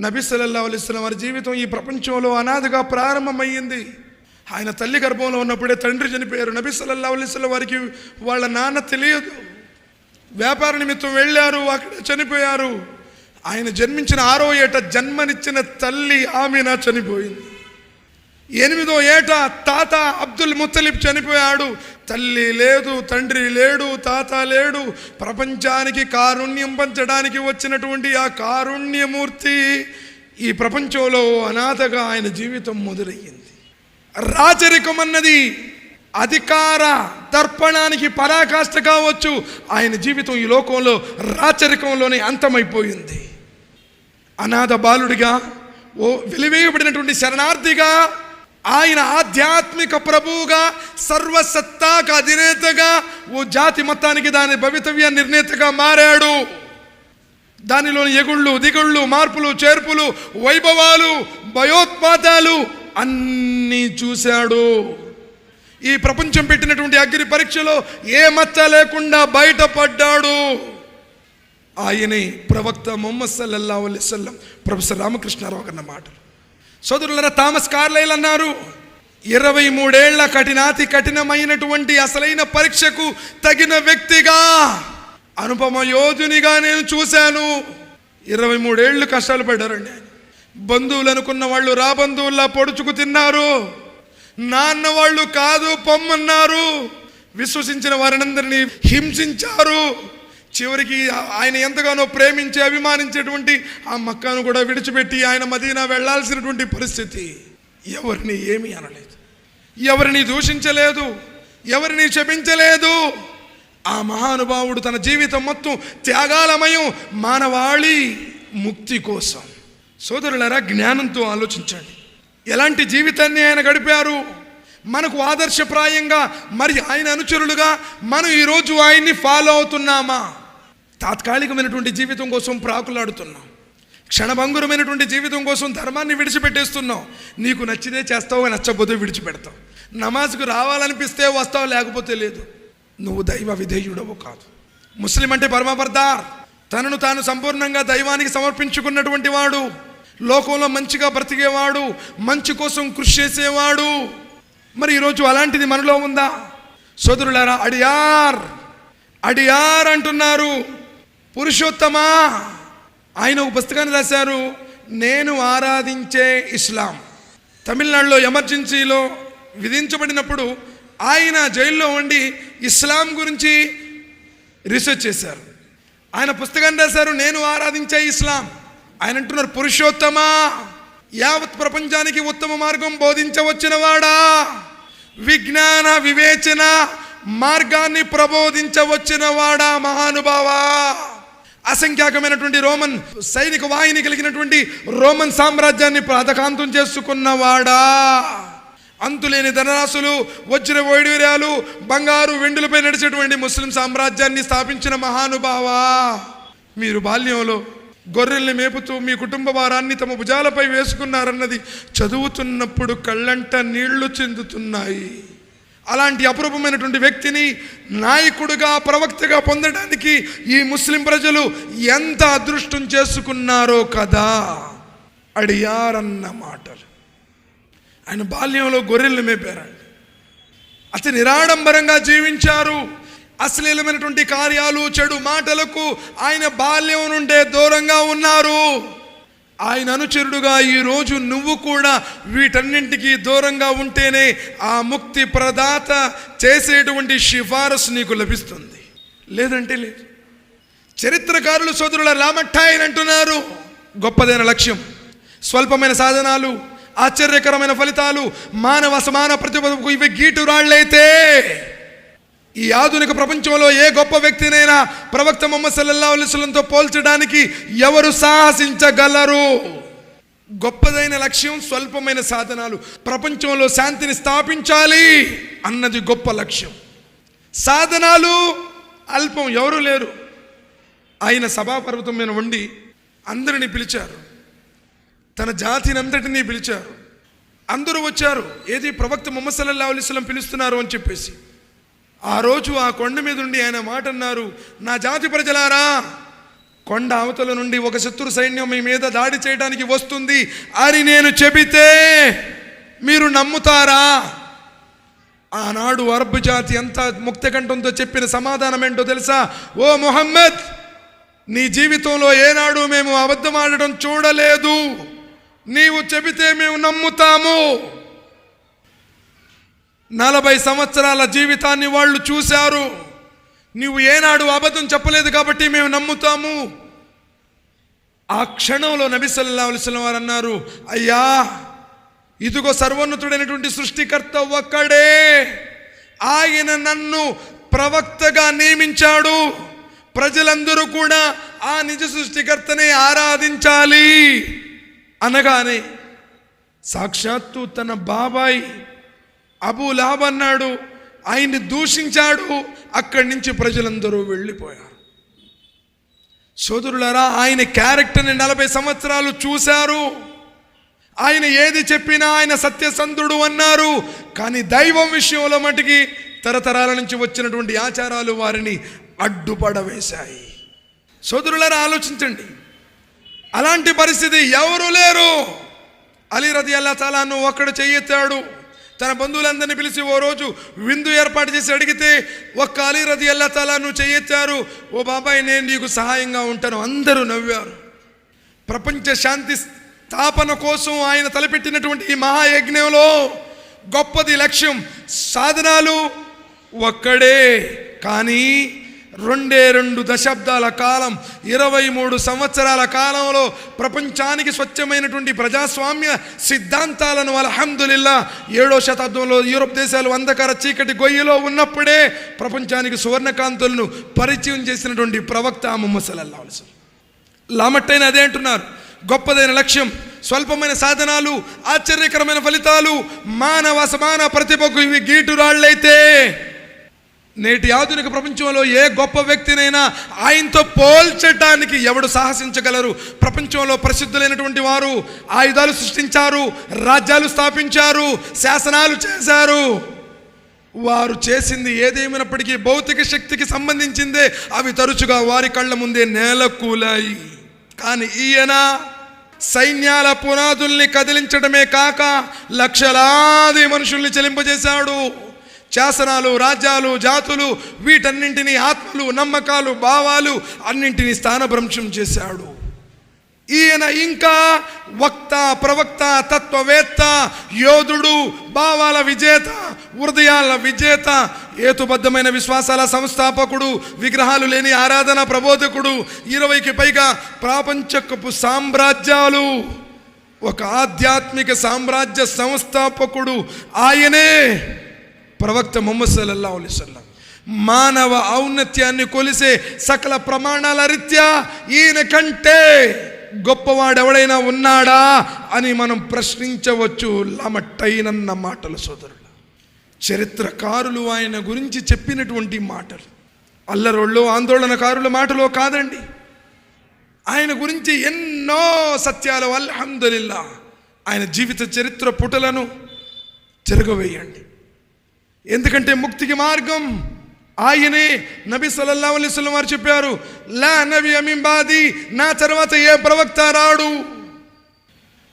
నబీ సల్లల్లాహు వారి జీవితం ఈ ప్రపంచంలో అనాథగా ప్రారంభమయ్యింది. ఆయన తల్లి గర్భంలో ఉన్నప్పుడే తండ్రి చనిపోయారు. నబీ సల్లల్లాహు వారికి వాళ్ళ నాన్న తెలియదు. వ్యాపార నిమిత్తం వెళ్ళారు అక్కడ చనిపోయారు. ఆయన జన్మించిన ఆరో ఏట జన్మనిచ్చిన తల్లి ఆమెన చనిపోయింది. ఎనిమిదో ఏట తాత అబ్దుల్ ముత్తలిబ్ చనిపోయాడు. తల్లి లేదు తండ్రి లేడు తాత లేడు ప్రపంచానికి కారుణ్యం పంచడానికి వచ్చినటువంటి ఆ కారుణ్యమూర్తి ఈ ప్రపంచంలో అనాథగా ఆయన జీవితం మొదలయ్యింది. రాచరికం అన్నది అధికార దర్పణానికి పరాకాష్ట కావచ్చు ఆయన జీవితం ఈ లోకంలో రాచరికంలోనే అంతమైపోయింది. అనాథ బాలుడిగా ఓ వెలివేయబడినటువంటి శరణార్థిగా ఆయన ఆధ్యాత్మిక ప్రభువుగా సర్వసత్తాక అధినేతగా ఓ జాతి మొత్తానికి దాని భవితవ్య నిర్ణేతగా మారాడు. దానిలోని ఎగుళ్ళు దిగుళ్ళు మార్పులు చేర్పులు వైభవాలు భయోత్పాతాలు అన్నీ చూశాడు. ఈ ప్రపంచం పెట్టినటువంటి అగ్ని పరీక్షలో ఏ మచ్చ లేకుండా బయటపడ్డాడు. ఆయనే ప్రవక్త మొహమ్మద్ సల్లల్లా అలైవల్లం ప్రొఫెసర్ రామకృష్ణారావు అన్న మాటలు సోదరులరా థామస్ కార్లైల్ అన్నారు ఇరవై మూడేళ్ళ కఠినాతి కఠినమైనటువంటి అసలైన పరీక్షకు తగిన వ్యక్తిగా అనుపమ యోధునిగా నేను చూశాను. ఇరవై మూడేళ్ళు కష్టాలు పడ్డారండి. బంధువులు అనుకున్న వాళ్ళు రా బంధువుల్లా పొడుచుకు తిన్నారు. నాన్న వాళ్ళు కాదు పొమ్మన్నారు. విశ్వసించిన వారినందరినీ హింసించారు. చివరికి ఆయన ఎంతగానో ప్రేమించి అభిమానించేటువంటి ఆ మక్కాను కూడా విడిచిపెట్టి ఆయన మదీనా వెళ్ళాల్సినటువంటి పరిస్థితి ఎవరిని ఏమీ అనలేదు. ఎవరిని దూషించలేదు. ఎవరిని క్షమించలేదు. ఆ మహానుభావుడు తన జీవితం మొత్తం త్యాగాలమయం మానవాళి ముక్తి కోసం. సోదరులరా జ్ఞానంతో ఆలోచించండి. ఎలాంటి జీవితాన్ని ఆయన గడిపారు? మనకు ఆదర్శప్రాయంగా మరి ఆయన అనుచరులుగా మనం ఈరోజు ఆయన్ని ఫాలో అవుతున్నామా? తాత్కాలికమైనటువంటి జీవితం కోసం ప్రాకులాడుతున్నాం. క్షణభంగురమైనటువంటి జీవితం కోసం ధర్మాన్ని విడిచిపెట్టేస్తున్నావు నీకు నచ్చితే చేస్తావు నచ్చకపోతే విడిచిపెడతావు. నమాజ్కు రావాలనిపిస్తే వస్తావు లేకపోతే లేదు. నువ్వు దైవ విధేయుడవు కాదు. ముస్లిం అంటే పరమపర్దార్. తనను తాను సంపూర్ణంగా దైవానికి సమర్పించుకున్నటువంటి వాడు. లోకంలో మంచిగా బ్రతికేవాడు. మంచి కోసం కృషి చేసేవాడు. మరి ఈరోజు అలాంటిది మనలో ఉందా? సోదరులారా అడియార్. అడియార్ అంటున్నారు. పురుషోత్తమా? ఆయన ఒక పుస్తకాన్ని రాశారు నేను ఆరాధించే ఇస్లాం. తమిళనాడులో ఎమర్జెన్సీలో విధించబడినప్పుడు ఆయన జైల్లో ఉండి ఇస్లాం గురించి రీసెర్చ్ చేశారు. ఆయన పుస్తకాన్ని రాశారు నేను ఆరాధించే ఇస్లాం. ఆయన అంటున్నారు పురుషోత్తమా యావత్ ప్రపంచానికి ఉత్తమ మార్గం బోధించవచ్చిన వాడా? విజ్ఞాన వివేచన మార్గాన్ని ప్రబోధించవచ్చిన వాడా మహానుభావా? అసంఖ్యాకమైనటువంటి రోమన్ సైనిక వాహిని కలిగినటువంటి రోమన్ సామ్రాజ్యాన్ని ప్రాతకాంతం చేసుకున్నవాడా? అంతులేని ధనరాశులు వచ్చిన వైడూర్యాలు బంగారు వెండులపై నడిచేటువంటి ముస్లిం సామ్రాజ్యాన్ని స్థాపించిన మహానుభావా? మీరు బాల్యంలో గొర్రెల్ని మేపుతూ మీ కుటుంబ భారాన్ని తమ భుజాలపై వేసుకున్నారన్నది చదువుతున్నప్పుడు కళ్ళంట నీళ్ళు చెందుతున్నాయి. అలాంటి అపురూపమైనటువంటి వ్యక్తిని నాయకుడిగా ప్రవక్తగా పొందడానికి ఈ ముస్లిం ప్రజలు ఎంత అదృష్టం చేసుకున్నారో కదా? అడియారన్న మాటలు. ఆయన బాల్యంలో గొర్రెలు మేపారండి. అతి నిరాడంబరంగా జీవించారు. అశ్లీలమైనటువంటి కార్యాలు చెడు మాటలకు ఆయన బాల్యం నుండే దూరంగా ఉన్నారు. ఆయన అనుచరుడుగా ఈరోజు నువ్వు కూడా వీటన్నింటికి దూరంగా ఉంటేనే ఆ ముక్తి ప్రదాత చేసేటువంటి సిఫారసు నీకు లభిస్తుంది. లేదంటే లేదు. చరిత్రకారులు సోదరుల రామఠాయని అంటున్నారు. గొప్పదైన లక్ష్యం. స్వల్పమైన సాధనాలు ఆశ్చర్యకరమైన ఫలితాలు మానవ సమాన ప్రతిభకు ఇవి గీటురాళ్ళైతే ఈ ఆధునిక ప్రపంచంలో ఏ గొప్ప వ్యక్తినైనా ప్రవక్త మొహమ్మద్ సల్లల్లా పోల్చడానికి ఎవరు సాహసించగలరు? గొప్పదైన లక్ష్యం స్వల్పమైన సాధనాలు. ప్రపంచంలో శాంతిని స్థాపించాలి అన్నది గొప్ప లక్ష్యం. సాధనాలు అల్పం ఎవరు లేరు. ఆయన సభాపర్వతం మీద ఉండి అందరిని పిలిచారు. తన జాతిని అంతటినీ పిలిచారు. అందరూ వచ్చారు. ఏది ప్రవక్త మొహమ్మద్ సల్లల్లా అలిస్లం పిలుస్తున్నారు అని చెప్పేసి. ఆ రోజు ఆ కొండ మీద ఉండి ఆయన మాట అన్నారు నా జాతి ప్రజలారా కొండ అవతల నుండి ఒక శత్రు సైన్యం మీ మీద దాడి చేయడానికి వస్తుంది అని నేను చెబితే మీరు నమ్ముతారా? ఆనాడు అరబ్ జాతి ఎంత ముక్తకంఠంతో చెప్పిన సమాధానం ఏంటో తెలుసా? ఓ మొహమ్మద్ నీ జీవితంలో ఏనాడు మేము అబద్ధం ఆడడం చూడలేదు. నీవు చెబితే మేము నమ్ముతాము. నలభై సంవత్సరాల జీవితాన్ని వాళ్ళు చూశారు. నీవు ఏనాడు అబద్ధం చెప్పలేదు కాబట్టి మేము నమ్ముతాము. ఆ క్షణంలో నబిసల్లా సల్లల్లాహు వారు అన్నారు అయ్యా ఇదిగో సర్వోన్నతుడైనటువంటి సృష్టికర్త ఒక్కడే. ఆయన నన్ను ప్రవక్తగా నియమించాడు. ప్రజలందరూ కూడా ఆ నిజ సృష్టికర్తని ఆరాధించాలి. అనగానే సాక్షాత్తు తన బాబాయ్ అబూ లాబ్ అన్నాడు ఆయన్ని దూషించాడు అక్కడి నుంచి ప్రజలందరూ వెళ్ళిపోయారు. సోదరులరా ఆయన క్యారెక్టర్ని నలభై సంవత్సరాలు చూశారు. ఆయన ఏది చెప్పినా ఆయన సత్యసంధుడు అన్నారు. కానీ దైవం విషయంలో మటుకి తరతరాల నుంచి వచ్చినటువంటి ఆచారాలు వారిని అడ్డుపడవేశాయి. సోదరులారా ఆలోచించండి. అలాంటి పరిస్థితి ఎవరు లేరు? అలీ రది అల్లా తాలాను ఒక్కడు చెయ్యెత్తాడు తన బంధువులందరినీ పిలిచి ఓ రోజు విందు ఏర్పాటు చేసి అడిగితే ఒక్క అలీ రది అల్లా తలాను చేయొచ్చారు ఓ బాబాయ్ నేను నీకు సహాయంగా ఉంటాను. అందరూ నవ్వారు. ప్రపంచ శాంతి స్థాపన కోసం ఆయన తలపెట్టినటువంటి ఈ మహాయజ్ఞంలో గొప్పది లక్ష్యం సాధనాలు ఒక్కడే. కానీ రెండే రెండు దశాబ్దాల కాలం ఇరవై మూడు సంవత్సరాల కాలంలో ప్రపంచానికి స్వచ్ఛమైనటువంటి ప్రజాస్వామ్య సిద్ధాంతాలను అల్హమ్దులిల్లా ఏడో శతాబ్దంలో యూరోప్ దేశాలు అంధకార చీకటి గొయ్యిలో ఉన్నప్పుడే ప్రపంచానికి సువర్ణకాంతులను పరిచయం చేసినటువంటి ప్రవక్త ముహమ్మద్ సల్లల్లాహు లామట్టైన అదే అంటున్నారు. గొప్పదైన లక్ష్యం స్వల్పమైన సాధనాలు ఆశ్చర్యకరమైన ఫలితాలు మానవ సమాన ప్రతిభకు ఇవి గీటురాళ్ళైతే నేటి ఆధునిక ప్రపంచంలో ఏ గొప్ప వ్యక్తినైనా ఆయనతో పోల్చటానికి ఎవడు సాహసించగలరు? ప్రపంచంలో ప్రసిద్ధులైనటువంటి వారు ఆయుధాలు సృష్టించారు రాజ్యాలు స్థాపించారు శాసనాలు చేశారు. వారు చేసింది ఏదేమైనప్పటికీ భౌతిక శక్తికి సంబంధించిందే. అవి తరచుగా వారి కళ్ళ ముందే నేలకూలాయి. కానీ ఈయన సైన్యాల పునాదుల్ని కదిలించడమే కాక లక్షలాది మనుషుల్ని చెలింపజేశాడు. శాసనాలు రాజ్యాలు జాతులు వీటన్నింటినీ ఆత్మలు నమ్మకాలు భావాలు అన్నింటినీ స్థానభ్రంశం చేశాడు. ఈయన ఇంకా వక్త ప్రవక్త తత్వవేత్త యోధుడు భావాల విజేత హృదయాల విజేత హేతుబద్ధమైన విశ్వాసాల సంస్థాపకుడు విగ్రహాలు లేని ఆరాధన ప్రబోధకుడు ఇరవైకి పైగా ప్రాపంచకపు సామ్రాజ్యాలు ఒక ఆధ్యాత్మిక సామ్రాజ్య సంస్థాపకుడు ఆయనే. ప్రవక్త ముహమ్మద్ సల్లల్లా మానవ ఔన్నత్యాన్ని కొలిసే సకల ప్రమాణాల రీత్యా ఈయన కంటే గొప్పవాడెవడైనా ఉన్నాడా అని మనం ప్రశ్నించవచ్చు లమట్టైనన్న మాటలు సోదరులు చరిత్రకారులు ఆయన గురించి చెప్పినటువంటి మాటలు అల్లరోళ్ళు ఆందోళనకారుల మాటలో కాదండి. ఆయన గురించి ఎన్నో సత్యాలు అల్హమ్దులిల్లా. ఆయన జీవిత చరిత్ర పుటలను తిరగవేయండి. ఎందుకంటే ముక్తికి మార్గం ఆయనే. నబి సల్లల్లా అలైహి వారు చెప్పారు లా నబి అమింబాది నా తర్వాత ఏ ప్రవక్త రాడు?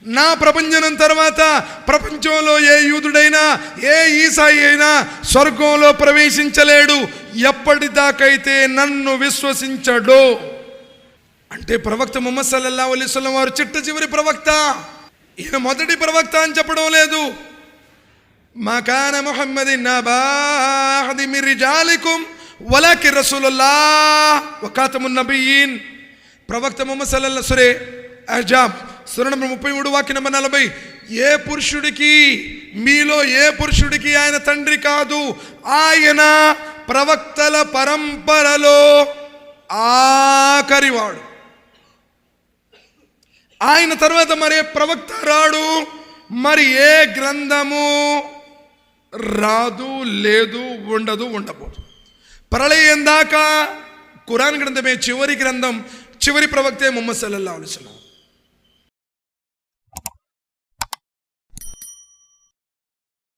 నా ప్రపంచనం తర్వాత ప్రపంచంలో ఏ యూదుడైనా ఏ ఈసాయి అయినా స్వర్గంలో ప్రవేశించలేడు. ఎప్పటిదాకైతే నన్ను విశ్వసించడు. అంటే ప్రవక్త ముహమ్మద్ సల్లల్లా అలైహి వారు చిట్ట చివరి ప్రవక్త. ఈయన మొదటి ప్రవక్త అని చెప్పడం లేదు. మా కాన ముహమ్మది నబాహది మీ రిజాలికుం వలాకి రసూలుల్లా వకాతమున్ నబీయీన్ ప్రవక్త ముహమ్మద్ సల్లల్లా సురే అజాబ్ సుర నంబర్ ముప్పై మూడు వాక్య నెంబర్ నలభై ఏ పురుషుడికి మీలో ఏ పురుషుడికి ఆయన తండ్రి కాదు ఆయన ప్రవక్తల పరంపరలో ఆఖరివాడు ఆయన తర్వాత మరే ప్రవక్త రాడు మరి ఏ గ్రంథము రాదు లేదు ఉండదు ఉండబోదు ప్రళయం దాకా కురాన్ గ్రంథమే చివరి గ్రంథం చివరి ప్రవక్తే ముహమ్మద్ సల్లల్లాహు